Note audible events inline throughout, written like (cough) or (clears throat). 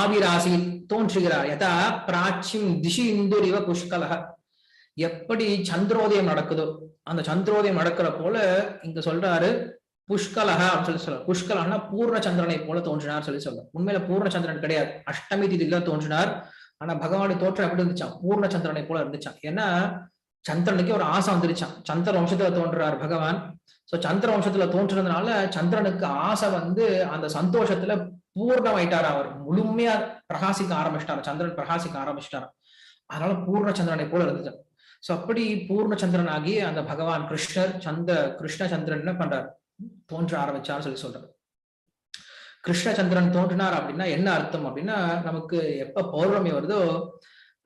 ஆவிராசி தோன்றுகிறார். யதா பிராச்சிம் திஷி இந்துரிவ புஷ்கலக. எப்படி சந்திரோதயம் நடக்குதோ அந்த சந்திரோதயம் நடக்கிற போல இங்க சொல்றாரு புஷ்கலக அப்படின்னு சொல்லி சொல்றாரு. பூர்ண சந்திரனை போல தோன்றினார் சொல்லி சொல்றாரு. உண்மையில பூர்ண சந்திரன் கிடையாது. அஷ்டமி திதியில தோன்றினார். ஆனா பகவானுடைய தோற்றம் எப்படி இருந்துச்சான் பூர்ண சந்திரனை போல இருந்துச்சான் ஏன்னா சந்திரனுக்கு ஒரு ஆசை வந்துருச்சான் சந்திர வம்சத்துல தோன்றுறார் பகவான். சோ சந்திர வம்சத்துல தோன்றினதுனால சந்திரனுக்கு ஆசை வந்து அந்த சந்தோஷத்துல பூர்ணமாயிட்டார் அவர். முழுமையா பிரகாசிக்க ஆரம்பிச்சிட்டாரு. சந்திரன் பிரகாசிக்க ஆரம்பிச்சிட்டாரு. அதனால பூர்ண சந்திரனை போல இருந்துச்சு சோ அப்படி பூர்ண சந்திரன் ஆகி அந்த பகவான் கிருஷ்ணர் சந்த கிருஷ்ண சந்திரன் என்ன பண்றார்? தோன்ற ஆரம்பிச்சார் சொல்லி சொல்றாரு. கிருஷ்ணச்சந்திரன் தோன்றினார் அப்படின்னா என்ன அர்த்தம் அப்படின்னா நமக்கு எப்ப பௌர்ணமி வருதோ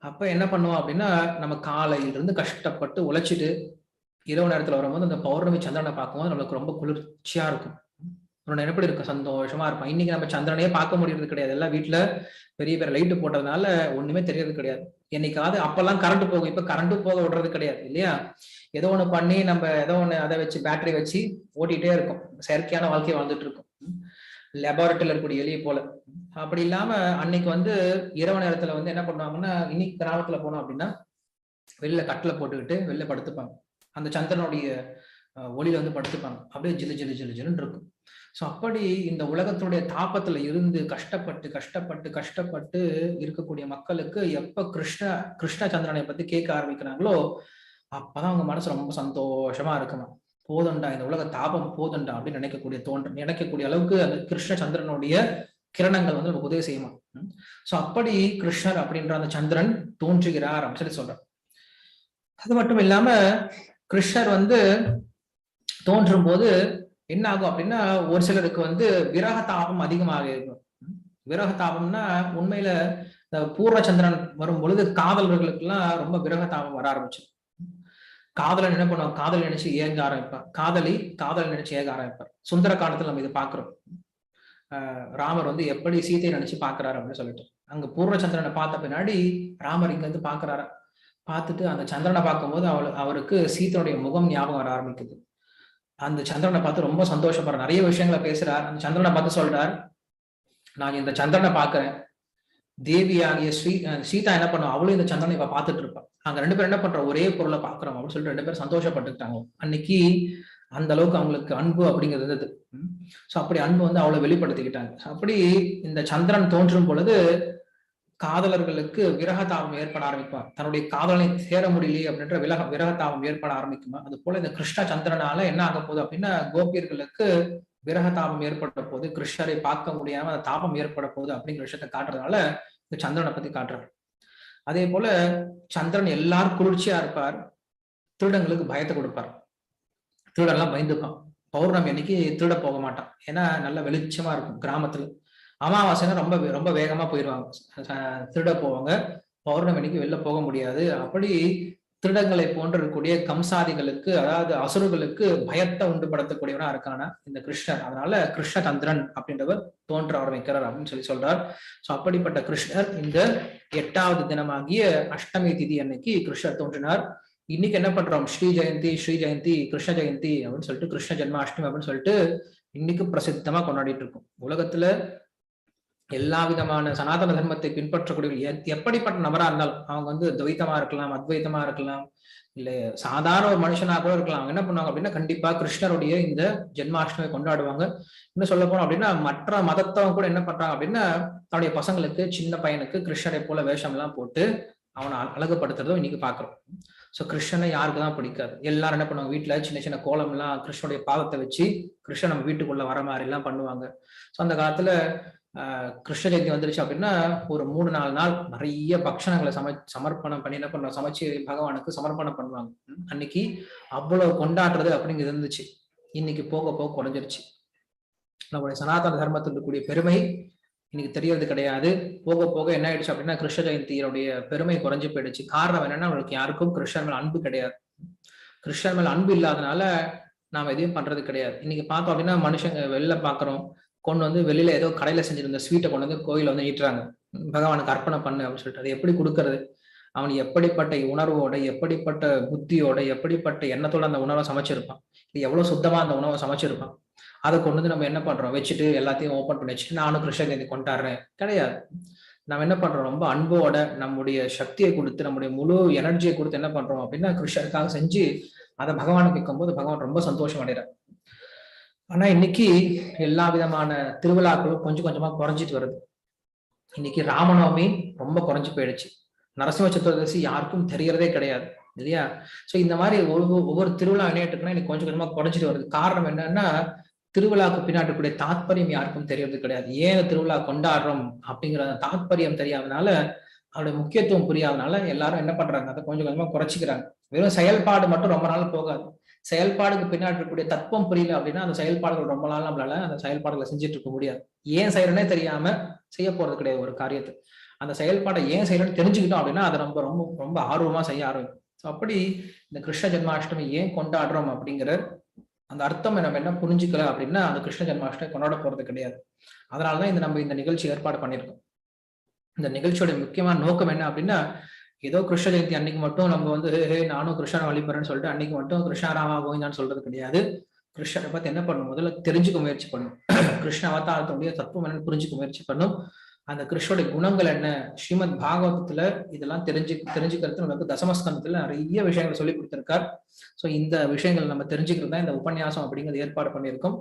அப்ப என்ன பண்ணுவோம் அப்படின்னா நம்ம காலையில இருந்து கஷ்டப்பட்டு உழைச்சிட்டு இரவு நேரத்துல வரும்போது அந்த பௌர்ணமி சந்திரனை பார்க்கும்போது நம்மளுக்கு ரொம்ப குளிர்ச்சியா இருக்கும். உன்னோட எப்படி இருக்கும் சந்தோஷமா இருக்கும் இன்னைக்கு நம்ம சந்திரனையே பார்க்க முடியறது கிடையாது. எல்லாம் வீட்டுல பெரிய பெரிய லைட்டு போட்டதுனால ஒண்ணுமே தெரியறது கிடையாது. என்னைக்காவது அப்பெல்லாம் கரண்ட் போகும். இப்ப கரண்ட் போக விடுறது கிடையாது இல்லையா? ஏதோ ஒண்ணு பண்ணி நம்ம ஏதோ ஒண்ணு அதை வச்சு பேட்டரி வச்சு ஓட்டிகிட்டே இருக்கும். செயற்கையான வாழ்க்கையை வாழ்ந்துட்டு இருக்கும். லெபார்ட்டரியில் இருக்கக்கூடிய எலியை போல. அப்படி இல்லாம அன்னைக்கு வந்து இரவு நேரத்துல வந்து என்ன பண்ணுவாங்கன்னா இன்னைக்கு கிராமத்துல போனோம் அப்படின்னா வெளில கட்டில போட்டுக்கிட்டு வெளில படுத்துப்பாங்க. அந்த சந்திரனுடைய ஒளியில வந்து படுத்துப்பாங்க. அப்படியே ஜிலு ஜிலு ஜிலு ஜிலுன்னு இருக்கும். ஸோ அப்படி இந்த உலகத்துடைய தாப்பத்துல இருந்து கஷ்டப்பட்டு கஷ்டப்பட்டு கஷ்டப்பட்டு இருக்கக்கூடிய மக்களுக்கு எப்ப கிருஷ்ண கிருஷ்ண சந்திரனை பத்தி கேட்க ஆரம்பிக்கிறாங்களோ அப்பதான் அவங்க மனசு ரொம்ப சந்தோஷமா இருக்குமா. போதண்டா இந்த உலக தாபம் போதண்டா அப்படின்னு நினைக்கக்கூடிய தோன்ற நினைக்கக்கூடிய அளவுக்கு அந்த கிருஷ்ண சந்திரனுடைய கிரணங்கள் வந்து நமக்கு உதவி செய்யுமா. சோ அப்படி கிருஷ்ணர் அப்படின்ற அந்த சந்திரன் தோன்றுகிறார் அப்படின்னு சொல்லி சொல்றார். அது மட்டும் இல்லாம கிருஷ்ணர் வந்து தோன்றும் போது என்ன ஆகும் அப்படின்னா ஒரு சிலருக்கு வந்து விரக தாபம் அதிகமாக இருக்கும். விரக தாபம்னா உண்மையில பூர்வ சந்திரன் வரும் பொழுது காதலர்களுக்கு எல்லாம் ரொம்ப விரக தாபம் வர ஆரம்பிச்சு காதலன் என்ன பண்ணுவான்? காதல் நினைச்சு ஏங்க ஆரம்பிப்பார் காதலி காதல் நினைச்சு ஏக ஆரம்பிப்பார். சுந்தர காலத்துல நம்ம இதை பாக்குறோம் ராமர் வந்து எப்படி சீதையை நினைச்சு பாக்குறாரு அப்படின்னு சொல்லிட்டு. அங்க பூர்ணச்சந்திரனை பார்த்த பின்னாடி ராமர் இங்க வந்து பாக்குறாரு பார்த்துட்டு அந்த சந்திரனை பார்க்கும்போது அவள் அவருக்கு சீத்தனுடைய முகம் ஞாபகம் வர ஆரம்பிக்குது. அந்த சந்திரனை பார்த்து ரொம்ப சந்தோஷப்படுற நிறைய விஷயங்களை பேசுறார். அந்த சந்திரனை பார்த்து சொல்றார் நான் இந்த சந்திரனை பாக்குறேன் தேவி ஆகிய ஸ்ரீ சீதா என்ன பண்ணுவோம் அவளும் இந்த சந்திரனை இப்ப பார்த்துட்டு இருப்பான் நாங்க ரெண்டு பேரும் என்ன பண்றோம்? ஒரே பொருளை பாக்குறோம் அப்படின்னு சொல்லிட்டு ரெண்டு பேரும் சந்தோஷப்பட்டுக்கிட்டாங்க. அன்னைக்கு அந்த அளவுக்கு அவங்களுக்கு அன்பு அப்படிங்கிறது இருந்தது. ஸோ அப்படி அன்பு வந்து அவளை வெளிப்படுத்திக்கிட்டாங்க. அப்படி இந்த சந்திரன் தோன்றும் பொழுது காதலர்களுக்கு விரகதாபம் ஏற்பட ஆரம்பிப்பார் தன்னுடைய காதலை சேர முடியலையே அப்படின்ற விலக விரகதாபம் ஏற்பட ஆரம்பிக்குமா? அது போல இந்த கிருஷ்ண சந்திரனால என்ன ஆக போகுது அப்படின்னா கோபியர்களுக்கு விரகதாபம் ஏற்பட்ட போது கிருஷ்ணரை பார்க்க முடியாம அந்த தாபம் ஏற்பட போகுது அப்படிங்கிற விஷயத்த காட்டுறதுனால இந்த சந்திரனை பத்தி காட்டுறாரு. அதே போல சந்திரன் எல்லாரும் குளிர்ச்சியா இருப்பார். திருடங்களுக்கு பயத்தை கொடுப்பார். திருடெல்லாம் பயந்துப்பான். பௌர்ணமி அன்னைக்கு திருட போக மாட்டான். ஏன்னா நல்ல வெளிச்சமா இருக்கும். கிராமத்துல அமாவாசைன்னா ரொம்ப ரொம்ப வேகமா போயிடுவாங்க திருட போவாங்க. பௌர்ணமி வெளில போக முடியாது. அப்படி திருடங்களை போன்றக்கூடிய இருக்கக்கூடிய கம்சாதிகளுக்கு அதாவது அசுரர்களுக்கு பயத்தை உண்டுபடுத்தக்கூடியவனா இருக்கான? இந்த கிருஷ்ணர் அதனால கிருஷ்ண தந்திரன் அப்படின்றவர் தோன்ற ஆரம்பிக்கிறார் அப்படின்னு சொல்லி சொல்றார். சோ அப்படிப்பட்ட கிருஷ்ணர் இந்த எட்டாவது தினமாகிய அஷ்டமி திதி அன்னைக்கு கிருஷ்ணர் தோன்றினார். இன்னைக்கு என்ன பண்றோம்? ஸ்ரீ ஜெயந்தி ஸ்ரீ ஜெயந்தி கிருஷ்ண ஜெயந்தி அப்படின்னு சொல்லிட்டு கிருஷ்ண ஜென்மாஷ்டமி அப்படின்னு சொல்லிட்டு இன்னைக்கு பிரசித்தமா கொண்டாடிட்டு இருக்கோம். உலகத்துல எல்லா விதமான சனாதன தர்மத்தை பின்பற்றக்கூடிய எப்படிப்பட்ட நபரா இருந்தாலும் அவங்க வந்து துவைத்தமா இருக்கலாம் அத்வைத்தமா இருக்கலாம் இல்ல சாதாரண ஒரு மனுஷனா கூட இருக்கலாம். அவங்க என்ன பண்ணுவாங்க அப்படின்னா கண்டிப்பா கிருஷ்ணருடைய இந்த ஜென்மாஷ்டமி கொண்டாடுவாங்க. இன்னும் சொல்ல போனோம் அப்படின்னா மற்ற மதத்தவங்க கூட என்ன பண்றாங்க அப்படின்னா தன்னுடைய பசங்களுக்கு சின்ன பையனுக்கு கிருஷ்ணரை போல வேஷம் எல்லாம் போட்டு அவனை அழகுபடுத்துறதும் இன்னைக்கு பாக்குறோம். ஸோ கிருஷ்ணனை யாருக்கு தான் பிடிக்காது. எல்லாரும் என்ன பண்ணுவாங்க வீட்டுல சின்ன சின்ன கோலம் எல்லாம் கிருஷ்ணனுடைய பாதத்தை வச்சு கிருஷ்ணன் நம்ம வீட்டுக்குள்ள வர மாதிரி எல்லாம் பண்ணுவாங்க. ஸோ அந்த காலத்துல கிருஷ்ண ஜெயந்தி வந்துருச்சு அப்படின்னா ஒரு மூணு நாலு நாள் நிறைய பக்ஷணங்களை சமை சமர்ப்பணம் பண்ணி என்ன பண்ணுவோம் சமைச்சு பகவானுக்கு சமர்ப்பணம் பண்ணுவாங்க. அன்னைக்கு அவ்வளவு கொண்டாடுறது அப்படிங்கிறது இருந்துச்சு. இன்னைக்கு போக போக குறைஞ்சிருச்சு. நம்மளுடைய சனாதன தர்மத்தில் இருக்கக்கூடிய பெருமை இன்னைக்கு தெரியறது கிடையாது. போக போக என்ன ஆயிடுச்சு அப்படின்னா கிருஷ்ண ஜெயந்தியினுடைய பெருமை குறைஞ்சு போயிடுச்சு. காரணம் என்னன்னா அவங்களுக்கு யாருக்கும் கிருஷ்ணன் மேல் அன்பு கிடையாது. கிருஷ்ணன் மேல் அன்பு இல்லாதனால நாம எதையும் பண்றது கிடையாது. இன்னைக்கு பார்த்தோம் அப்படின்னா மனுஷங்க வெளில பாக்குறோம் கொண்டு வந்து வெளியில ஏதோ கடையில செஞ்சிருந்த ஸ்வீட்டை கொண்டு வந்து கோயில வந்து ஈட்டுறாங்க. பகவானுக்கு அர்ப்பணம் பண்ணு அப்படின்னு சொல்லிட்டு. அது எப்படி கொடுக்கறது? அவன் எப்படிப்பட்ட உணர்வோட எப்படிப்பட்ட புத்தியோட எப்படிப்பட்ட எண்ணத்தோட அந்த உணவை சமைச்சிருப்பான். இது எவ்வளவு சுத்தமா அந்த உணவை சமைச்சிருப்பான். அதை கொண்டு வந்து நம்ம என்ன பண்றோம்? வச்சுட்டு எல்லாத்தையும் ஓப்பன் பண்ணி வச்சுட்டு நானும் கிருஷ்ண ஜெயந்தி கொண்டாடுறேன். கிடையாது. நம்ம என்ன பண்றோம்? ரொம்ப அன்போட நம்முடைய சக்தியை கொடுத்து நம்முடைய முழு எனர்ஜியை கொடுத்து என்ன பண்றோம்? அப்படின்னா கிருஷ்ணருக்காக செஞ்சு அதை பகவானுக்கு வைக்கும்போது பகவான் ரொம்ப சந்தோஷம் அடைகிறார். ஆனா இன்னைக்கு எல்லா விதமான திருவிழாக்களும் கொஞ்சம் கொஞ்சமா குறைஞ்சிட்டு வருது. இன்னைக்கு ராமநவமி ரொம்ப குறைஞ்சு போயிடுச்சு. நரசிம்ம சதுர்தசி யாருக்கும் தெரியறதே கிடையாது இல்லையா? சோ இந்த மாதிரி ஒவ்வொரு ஒவ்வொரு திருவிழா விளையாட்டுக்குன்னா இன்னைக்கு கொஞ்சம் கொஞ்சமா குறைஞ்சிட்டு வருது. காரணம் என்னன்னா திருவிழாவுக்கு பின்னாடி கூடிய தாத்பரியம் யாருக்கும் தெரியறது கிடையாது. ஏன் திருவிழா கொண்டாடுறோம் அப்படிங்கிற அந்த தாத்பரியம் தெரியாதனால அதோட முக்கியத்துவம் புரியாதனால எல்லாரும் என்ன பண்றாங்க? அதை கொஞ்சம் கொஞ்சமா குறைச்சிக்கிறாங்க. வெறும் செயல்பாடு மட்டும் ரொம்ப நாள் போகாது. செயல்பாடுக்கு பின்னாடி இருக்கக்கூடிய தத்துவம் புரியல அப்படின்னா அந்த செயல்பாடுகள் ரொம்ப நாள் நம்மளால அந்த செயல்பாடுகளை செஞ்சுட்டு இருக்க முடியாது. ஏன் செய்யறனே தெரியாம செய்ய போறது கிடையாது ஒரு காரியத்தை. அந்த செயல்பாடை ஏன் செய்யறோம்னு தெரிஞ்சுக்கிட்டோம் அப்படின்னா அதை நம்ம ரொம்ப ரொம்ப ஆர்வமா செய்ய ஆரம்பிக்கும் ஸோ அப்படி இந்த கிருஷ்ண ஜென்மாஷ்டமி ஏன் கொண்டாடுறோம் அப்படிங்கிற அந்த அர்த்தம் நம்ம என்ன புரிஞ்சுக்கல அப்படின்னா அந்த கிருஷ்ண ஜென்மாஷ்டமி கொண்டாட போறது கிடையாது. அதனாலதான் இந்த நம்ம இந்த நிகழ்ச்சி ஏற்பாடு பண்ணியிருக்கோம். இந்த நிகழ்ச்சியோட முக்கியமான நோக்கம் என்ன அப்படின்னா ஏதோ கிருஷ்ண ஜெயந்தி அன்னைக்கு மட்டும் நம்ம வந்து ஹே நானும் கிருஷ்ணனை வழிபடுறேன்னு சொல்லிட்டு அன்னைக்கு மட்டும் கிருஷ்ணா ராமா கோவிந்தான்னு சொல்றது கிடையாது. கிருஷ்ணரை பத்தி என்ன பண்ணணும் முதல்ல தெரிஞ்சுக்க முயற்சி பண்ணும். (clears throat) கிருஷ்ண அவதாரத்துடைய தத்துவம் என்னன்னு புரிஞ்சுக்க முயற்சி பண்ணும். அந்த கிருஷ்ணனுடைய குணங்கள் என்ன? ஸ்ரீமத் பாகவதத்துல இதெல்லாம் தெரிஞ்சு தெரிஞ்சுக்கிறது நமக்கு தசமஸ்கந்தத்துல நிறைய விஷயங்களை சொல்லி கொடுத்திருக்கார். சோ இந்த விஷயங்கள் நம்ம தெரிஞ்சுக்கிறது தான் இந்த உபன்யாசம் அப்படிங்கிறது ஏற்பாடு பண்ணியிருக்கோம்.